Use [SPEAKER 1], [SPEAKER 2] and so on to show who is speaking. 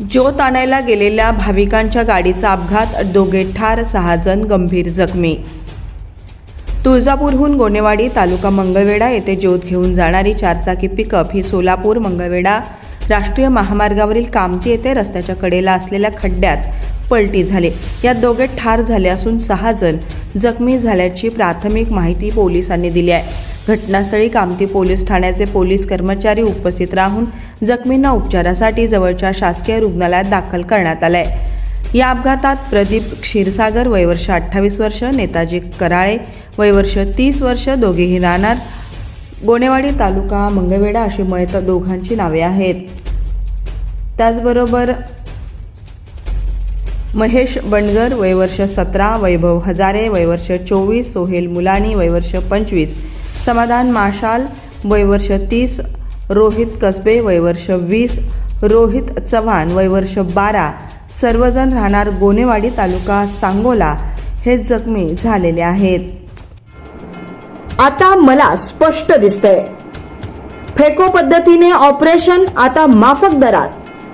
[SPEAKER 1] ज्योत आणायला गेलेल्या भाविकांच्या गाडीचा अपघात दोघे ठार सहा जण गंभीर जखमी. तुळजापूरहून गोनेवाडी तालुका मंगळवेढा येथे ज्योत घेऊन जाणारी चारचाकी पिकअप ही सोलापूर मंगळवेढा राष्ट्रीय महामार्गावरील कामती येथे रस्त्याच्या कडेला असलेल्या खड्ड्यात पलटी झाले. यात दोघे ठार झाले असून सहा जण जखमी झाल्याची प्राथमिक माहिती पोलिसांनी दिली आहे. घटनास्थळी कामती पोलीस ठाण्याचे पोलीस कर्मचारी उपस्थित राहून जखमींना उपचारासाठी जवळच्या शासकीय रुग्णालयात दाखल करण्यात आलंय. या अपघातात प्रदीप क्षीरसागर वयवर्ष अठ्ठावीस वर्ष नेताजी कराळे वयवर्ष तीस वर्ष दोघेही राहणार. गोनेवाडी तालुका मंगळवेढा अशी मयत दोघांची नावे आहेत. त्याचबरोबर महेश बंडगर वयवर्ष सतरा वैभव हजारे वयवर्ष चोवीस सोहेल मुलानी वयवर्ष पंचवीस समाधान माशाल वयवर्ष तीस रोहित कसबे वयवर्ष वीस रोहित चव्हाण वयवर्ष बारा सर्वजण राहणार गोनेवाडी तालुका सांगोला. हे जखमी झालेले आहेत.
[SPEAKER 2] आता मला स्पष्ट दिसतंय. फेको पद्धतीने ऑपरेशन आता माफक दरात.